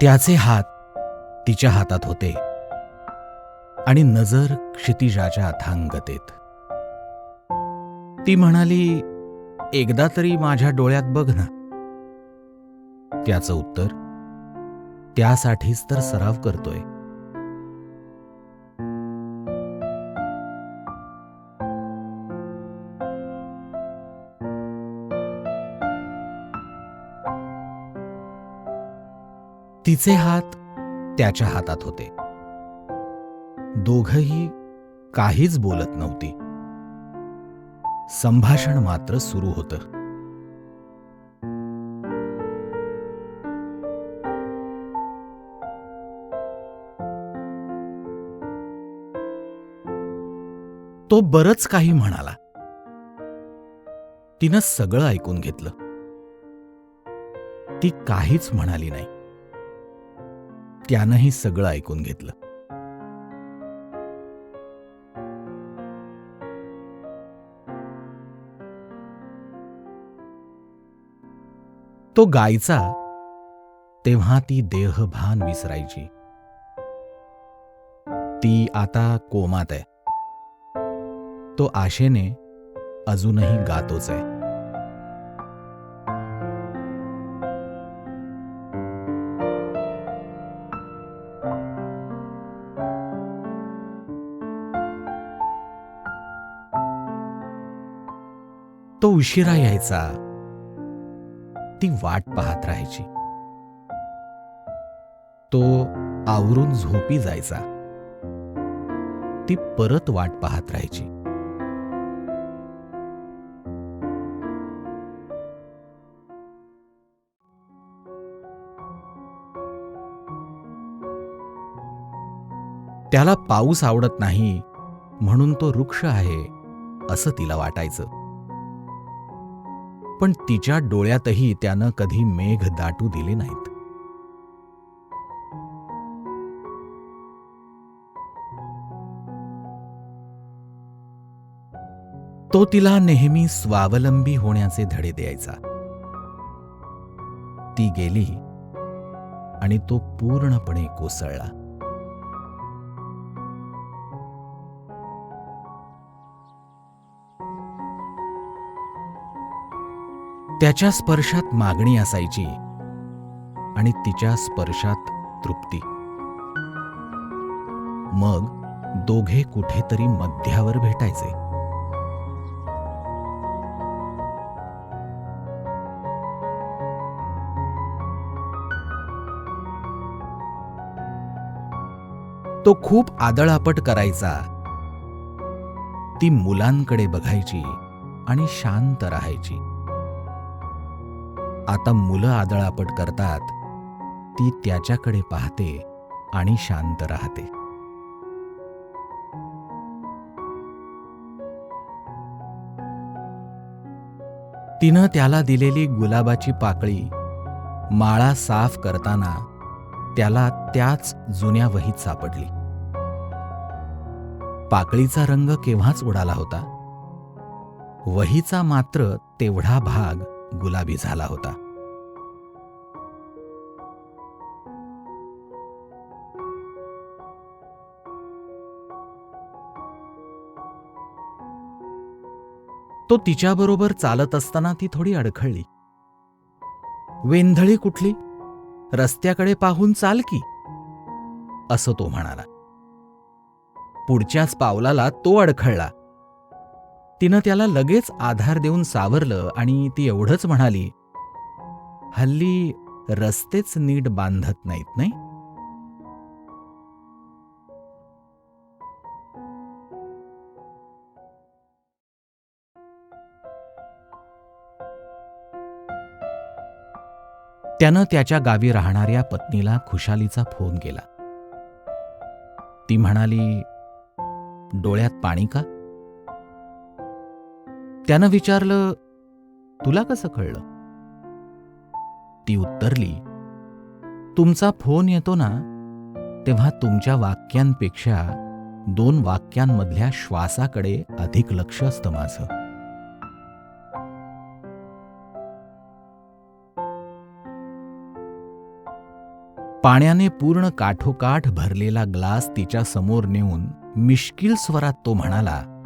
त्याचे हात तिच्या हातात होते. आणि नजर क्षितिजाच्या अथांगतेत. ती म्हणाली एकदा तरी माझ्या डोळ्यात बघ ना. त्याचं उत्तर त्यासाठीच तर सराव करतोय. तिचे हात त्याच्या हातात होते. दोघही काहीच बोलत नव्हती. संभाषण मात्र सुरू होतं. तो बरच काही म्हणाला. तिनं सगळं ऐकून घेतलं. ती काहीच म्हणाली नाही. त्यानंही सगळं ऐकून घेतलं. तो गायचा तेव्हा ती देहभान विसरायची. ती आता कोमात आहे. तो आशेने अजूनही गातोच आहे. तो उशिरा यायचा. ती वाट पाहत राहायची. तो आवरून झोपी जायचा. ती परत वाट पाहत राहायची. त्याला पाऊस आवडत नाही म्हणून तो वृक्ष आहे असं तिला वाटायचं. पण तिच्या डोळ्यातही त्यानं कधी मेघ दाटू दिले नाहीत. तो तिला नेहमी स्वावलंबी होण्याचे धडे द्यायचा. ती गेली आणि तो पूर्णपणे कोसळला. त्याच्या स्पर्शात मागणी असायची. आणि तिच्या स्पर्शात तृप्ती. मग दोघे कुठेतरी मध्यावर भेटायचे. तो खूप आदळापट करायचा. ती मुलांकडे बघायची आणि शांत राहायची. आता मुलं आदळापट करतात. ती त्याच्याकडे पाहते आणि शांत राहते. तिनं त्याला दिलेली गुलाबाची पाकळी माळा साफ करताना त्याला त्याच जुन्या वहीत सापडली. पाकळीचा रंग केव्हाच उडाला होता? वहीचा मात्र तेवढा भाग गुलाबी झाला होता. तो तिच्याबरोबर चालत असताना ती थोडी अडखळली. वेंधळी कुठली? रस्त्याकडे पाहून चाल की असं तो म्हणाला. पुढच्याच पावलाला तो अडखळला. तिनं त्याला लगेच आधार देऊन सावरलं आणि ती एवढंच म्हणाली हल्ली रस्तेच नीट बांधत नाहीत नाही? त्यानं त्याच्या गावी राहणाऱ्या पत्नीला खुशालीचा फोन केला. ती म्हणाली डोळ्यात पाणी का? त्यानं विचारलं तुला कसं कळलं? ती उत्तरली तुमचा फोन येतो ना तेव्हा तुमच्या वाक्यांपेक्षा दोन वाक्यांमधल्या श्वासाकडे अधिक लक्ष असतं माझं. पाण्याने पूर्ण काठोकाठ भरलेला ग्लास तिच्या समोर नेऊन मिश्किल स्वरात तो म्हणाला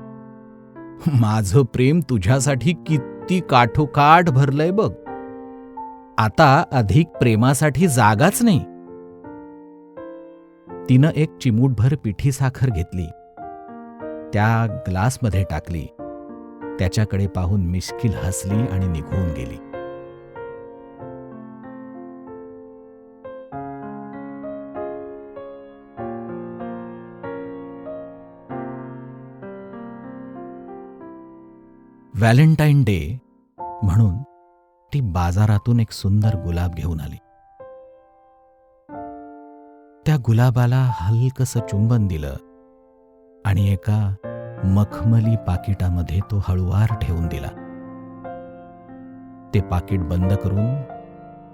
माझं प्रेम तुझ्यासाठी किती काठोकाठ भरलंय बघ. आता अधिक प्रेमासाठी जागाच नाही. तिनं एक चिमूटभर पिठी साखर घेतली. त्या ग्लासमध्ये टाकली. त्याच्याकडे पाहून मिश्किल हसली आणि निघून गेली. व्हॅलेंटाईन डे म्हणून ती बाजारातून एक सुंदर गुलाब घेऊन आली. त्या गुलाबाला हलकसं चुंबन दिलं आणि एका मखमली पाकिटामध्ये तो हळुवार ठेवून दिला. ते पाकिट बंद करून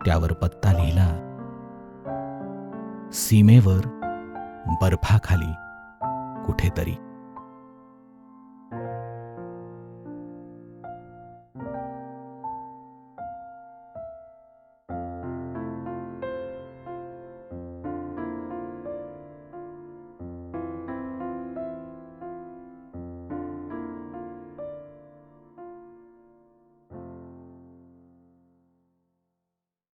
त्यावर पत्ता लिहिला. सीमेवर बर्फाखाली कुठेतरी.